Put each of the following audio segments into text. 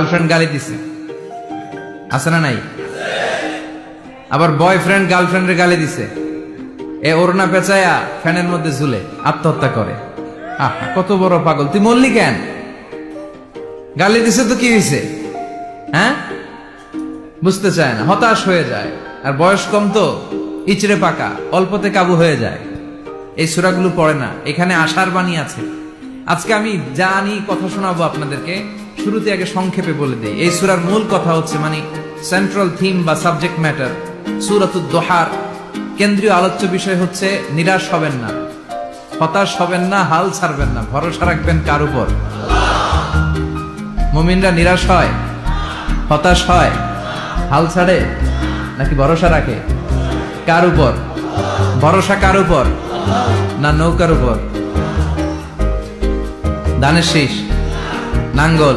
Girlfriend গালি দিছে। আছে না নাই? আবার বয়ফ্রেন্ড গার্লফ্রেন্ডের গালি দিছে। এ ওরনা পেঁচায়া ফ্যানের মধ্যে ঝুলে আত্মহত্যা করে। আহ, কত বড় পাগল। তুই কেন? গালি দিছে তো কি হয়েছে হ্যাঁ? বুঝতে চায় না, হতাশ হয়ে যায়। আর বয়স কম তো, ইচড়ে পাকা, অল্পতে কাবু হয়ে যায়। এই সুরাগুলো পড়ে না, এখানে আশার বাণী আছে। আজকে আমি জানি, কথা শোনাবো আপনাদেরকে। শুরুতে আগে সংক্ষেপে বলে দিই। এই সুরার মূল কথা হচ্ছে মানে সেন্ট্রাল থিম বা সাবজেক্ট ম্যাটার সুরাতুদ দোহার। কেন্দ্রীয় আলোচ্য বিষয় হচ্ছে নিরাশ হবেন না, হতাশ হবেন না, হাল ছাড়বেন না, ভরসা রাখবেন কার উপর? মুমিনরা নিরাশ হয়, হতাশ হয়, হাল ছাড়ে নাকি ভরসা রাখে? কার উপর? ভরসা কার উপর? না নৌকার উপর? দানের শীষ, নাঙ্গল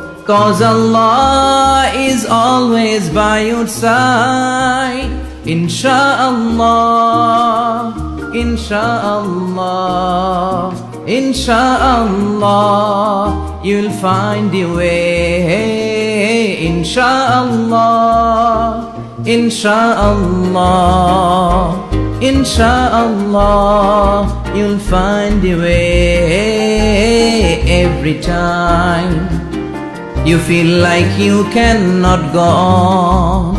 Cause Allah is always by your side. Insha'Allah, Insha'Allah, Insha'Allah, you'll find your way. Insha'Allah, Insha'Allah, Insha'Allah, you'll find your way every time. You feel like you cannot go on.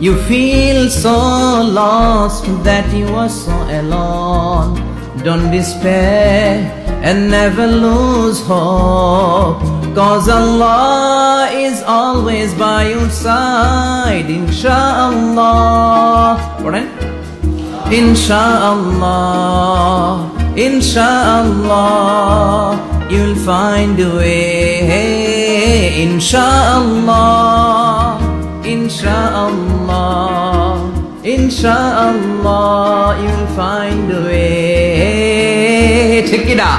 You feel so lost that you are so alone. Don't despair and never lose hope. Cause Allah is always by your side, inshaAllah. InshaAllah, inshaAllah. You'll find a way. inshallah inshallah inshallah you'll find a way. ঠিক কিনা